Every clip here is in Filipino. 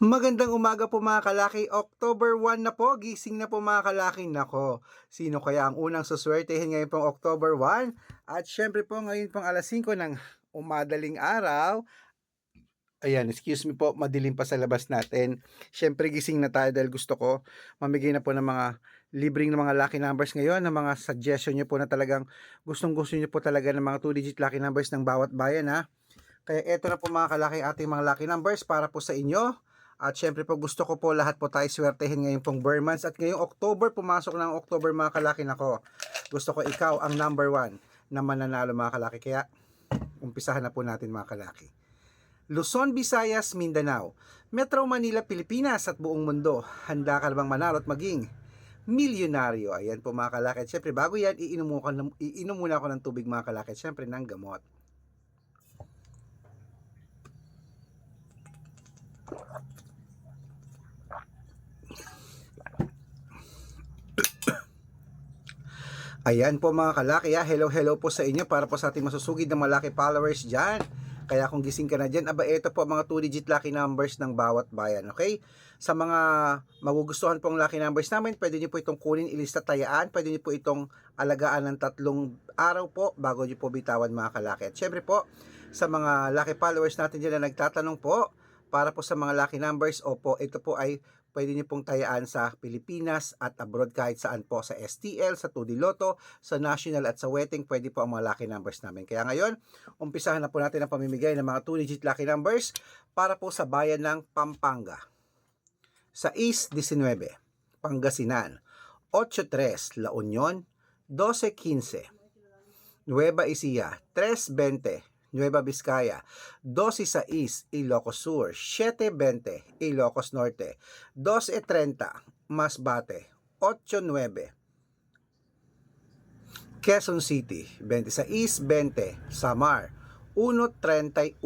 Magandang umaga po mga kalaki. October 1 na po. Gising na po mga kalaki. Nako, sino kaya ang unang suswertehin ngayon pong October 1? At syempre po ngayon pong alas 5 ng umadaling araw. Ayan, excuse me po, madilim pa sa labas natin. Syempre gising na tayo dahil gusto ko mamigay na po ng mga libreng ng mga lucky numbers ngayon, ng mga suggestion nyo po na talagang gustong gusto nyo po talaga ng mga 2-digit lucky numbers ng bawat bayan ha. Kaya eto na po mga kalaki ating mga lucky numbers para po sa inyo. At syempre po gusto ko po lahat po tayo swertehin ngayon pong Burr months. At ngayong October, pumasok ng October mga kalaki nako. Gusto ko ikaw ang number one na mananalo mga kalaki. Kaya umpisahan na po natin mga kalaki. Luzon, Visayas, Mindanao, Metro Manila, Pilipinas at buong mundo. Handa ka bang manalo at maging milyonaryo? Ayan po mga kalaki. At syempre bago yan, iinom, ko iinom muna ako ng tubig mga kalaki. At syempre ng gamot. Ayan po mga kalaki, ah. hello hello po sa inyo para po sa ating masusugid na malaki followers dyan. Kaya kung gising ka na dyan, aba ito po mga 2-digit lucky numbers ng bawat bayan, okay? Sa mga magugustuhan pong lucky numbers namin, pwede nyo po itong kunin, ilista tayaan, pwede nyo po itong alagaan ng tatlong araw po bago nyo po bitawan mga kalaki. At syempre po, sa mga lucky followers natin dyan na nagtatanong po, para po sa mga lucky numbers, opo, ito po ay pwede nyo pong tayaan sa Pilipinas at abroad kahit saan po sa STL, sa 2D Lotto, sa National at sa Wedding, pwede po ang mga lucky numbers namin. Kaya ngayon, umpisahan na po natin ang pamimigay ng mga 2-digit lucky numbers para po sa bayan ng Pampanga. Sa East 19, Pangasinan, 83 La Union, 1215, Nueva Ecija, 320, Nueva Vizcaya, 12 sa East, Ilocos Sur, 720, Ilocos Norte, 1230, Masbate, 89, Quezon City, 20 sa East, 20, Samar, 131,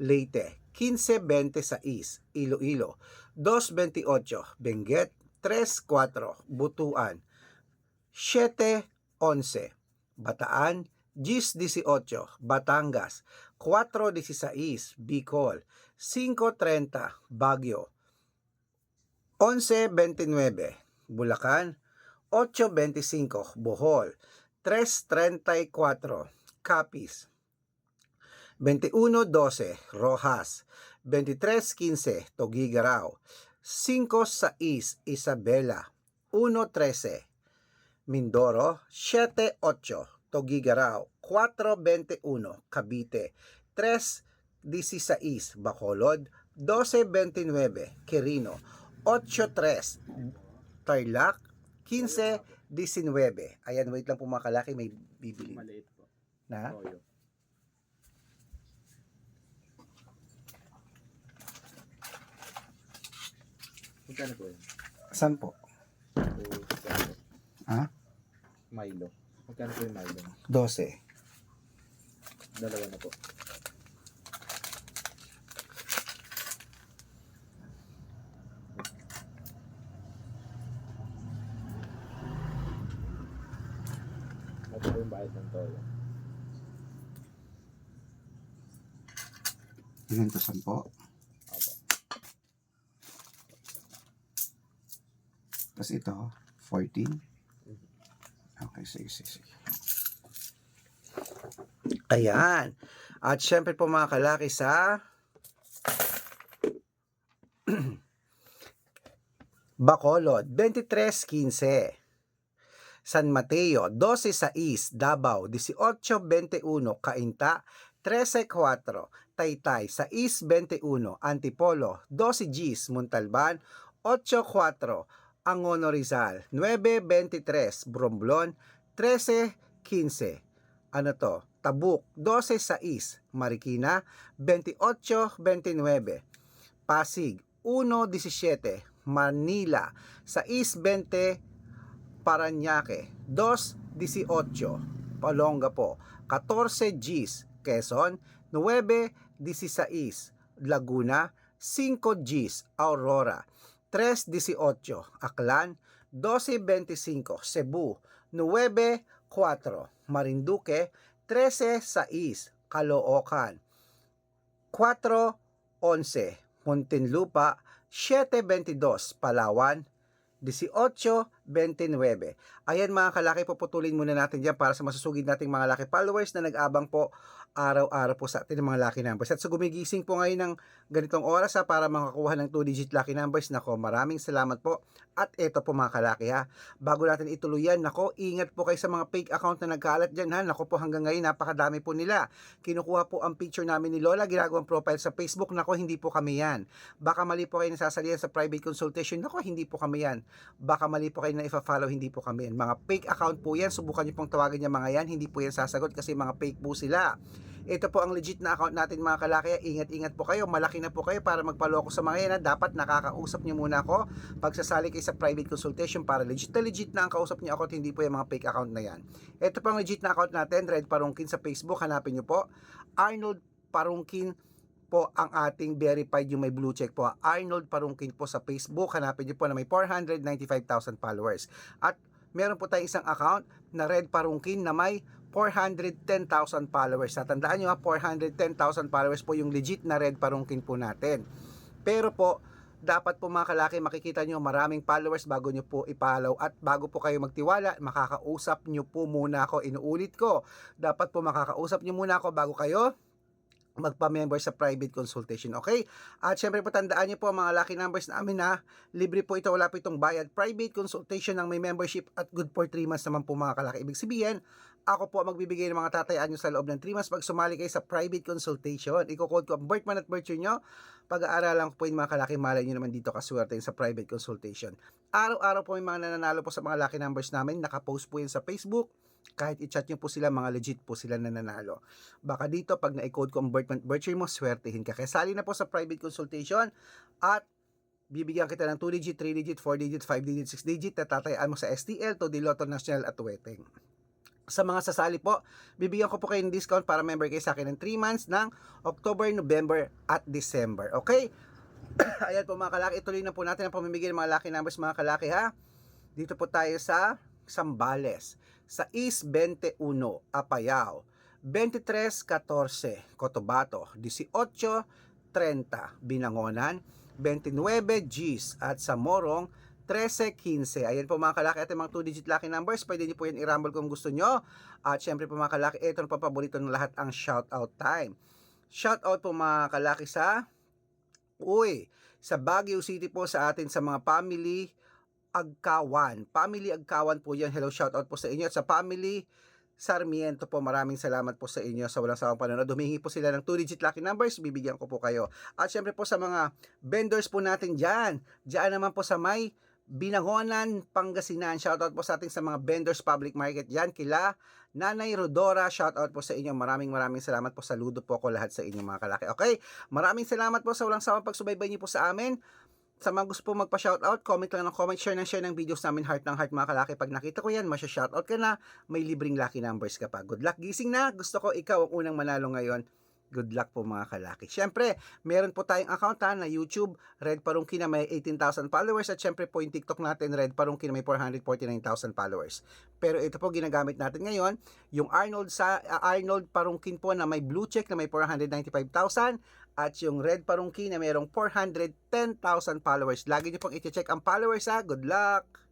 Leyte, 1520 sa East, Iloilo, 228, Benguet, 34, Butuan, 711, Bataan, 1018, Batangas, 416, Bicol, 530, Baguio, 1129, Bulacan, 825, Bohol, 334, Capiz, 2112, Rojas, 2315, Togigaraw, 56, Isabela, 113, Mindoro, 78, Togigaraw, 421, Cavite, 316, Bacolod, 1229, Quirino, 83, Tarlac, 1519. Ayan, wait lang po mga kalaki, may bibili. Maliit po. Na? Toyo. Magkano po yun? Saan po? Ha? Milo. Magkano po yung Milo? 12. Dalawa na po. Ito po yung bayad ng toyo. Ilan to 10? Apo. Tapos ito, 14. Okay, sige, sige, sige. Ayan. At syempre po mga kalaki sa Bacolod, 23.15. San Mateo, 12 sa East, Davao, 18.21, Cainta, 13.4, Taytay, sa East 21, Antipolo, 12 Gs, Montalban, 8.4, Angono Rizal, 9.23, Bromblon, 13.15. Ano to? Tabuk, 12 sa East, Marikina, 28.29, Pasig, 1.17, Manila, sa East 20, Paranaque, 2.18, Palongapo, 14 Gs, Quezon, 9.16, Laguna, 5 Gs, Aurora, 3.18, Aklan, 12.25, Cebu, 9.4, Marinduque, 13.6, Caloocan, 4.11, Muntinlupa, 722, Palawan, 18.29. Ayan mga kalaki, puputulin muna natin dyan para sa masusugid nating mga laki followers na nag-abang po araw-araw po sa atin ng mga lucky numbers. At sa gumigising po ngayon ng ganitong oras ha, para makakuha ng 2-digit lucky numbers, nako maraming salamat po. At eto po mga kalaki ha, bago natin ituloy yan, nako ingat po kayo sa mga fake account na nagkalat dyan ha, nako po hanggang ngayon napakadami po nila. Kinukuha po ang picture namin ni Lola, ginagawang profile sa Facebook, nako hindi po kami yan. Baka mali po kayo nasasalihan sa private consultation, nako hindi po kami yan. Baka mali po kayo na ifa-follow, hindi po kami. Mga fake account po yan, subukan niyo pong tawagin yung mga yan, hindi po yan sasagot kasi mga fake po sila. Ito po ang legit na account natin mga kalaki. Ingat-ingat po kayo. Malaki na po kayo para magpaloko sa mga yan. Dapat nakakausap nyo muna ako pagsasali kayo sa private consultation para legit na legit na ang kausap niyo ako at hindi po yung mga fake account na yan. Ito po ang legit na account natin. Red Parungkin sa Facebook. Hanapin nyo po. Arnold Parungkin po ang ating verified yung may blue check po. Arnold Parungkin po sa Facebook. Hanapin nyo po na may 495,000 followers. At meron po tayong isang account na Red Parungkin na may 410,000 followers. Tatandaan nyo ha, 410,000 followers po yung legit na Red Parungkin po natin. Pero po, dapat po mga kalaki makikita nyo maraming followers bago nyo po ipalaw at bago po kayo magtiwala, makakausap nyo po muna ako. Inuulit ko, dapat po makakausap nyo muna ako bago kayo magpa-member sa private consultation, okay? At syempre po tandaan niyo po ang mga lucky numbers namin na libre po ito, wala po itong bayad. Private consultation ng may membership at good for 3 months naman po mga kalaki. Ibig sabihin, ako po ang magbibigay ng mga tatayaan nyo sa loob ng 3 months pag sumali kayo sa private consultation. Iko-code ko ang birth month at year nyo. Pag-aaralan ko po yung mga kalaki, malay nyo naman dito kaswerte sa private consultation. Araw-araw po may mga nananalo po sa mga lucky numbers namin. Nakapost po yan sa Facebook kahit i-chat nyo po sila, mga legit po sila nananalo. Baka dito, pag na-code birth year mo, swertihin ka. Kaya sali na po sa private consultation at bibigyan kita ng 2 digit, 3 digit, 4 digit, 5 digit, 6 digit na tatayaan mo sa STL, to Lotto National at Weteng. Sa mga sasali po, bibigyan ko po kayo ng discount para member kayo sa akin ng 3 months ng October, November at December. Okay? Ayan po mga kalaki, ituloy na po natin ang pamimigay ng mga lucky numbers mga kalaki ha. Dito po tayo sa Sambales, sa East 21, Apayao, 2314, Cotabato, 1830, Binangonan, 29 Gs at sa Morong 1315. Ayan po mga kalaki, yung mga 2-digit lucky numbers. Pwede niyo po yan i-rumble kung gusto nyo. At syempre po mga kalaki, ito ang papaborito ng lahat ang shoutout time. Shoutout po mga kalaki sa Uy, sa Baguio City po sa atin sa mga family Agkawan. Family Agkawan po yan. Hello, shoutout po sa inyo. At sa family Sarmiento po, maraming salamat po sa inyo sa walang sawang panonood. Humingi po sila ng 2-digit lucky numbers, bibigyan ko po kayo. At syempre po sa mga vendors po natin dyan, dyan naman po sa may Binangonan, Pangasinan. Shoutout po sa ating sa mga vendors public market dyan. Kila Nanay Rodora, shoutout po sa inyo. Maraming maraming salamat po. Saludo po ako lahat sa inyo mga kalaki. Okay? Maraming salamat po sa walang sawang pagsubaybay niyo po sa amin. Sa mga gusto po magpa-shoutout, comment lang ng comment, share ng share ng videos namin, heart ng heart mga kalaki. Pag nakita ko yan, masya-shoutout ka na, may libreng lucky numbers ka pa. Good luck, gising na. Gusto ko ikaw ang unang manalo ngayon. Good luck po mga kalaki. Siyempre, meron po tayong account ha, na YouTube, Red Parungki na may 18,000 followers at siyempre po yung TikTok natin, Red Parungki na may 449,000 followers. Pero ito po ginagamit natin ngayon, yung Arnold sa uh, Arnold Parungkin po na may blue check na may 495,000 at yung Red Parungki na mayroong 410,000 followers. Lagi niyo pong i-check ang followers ha. Good luck!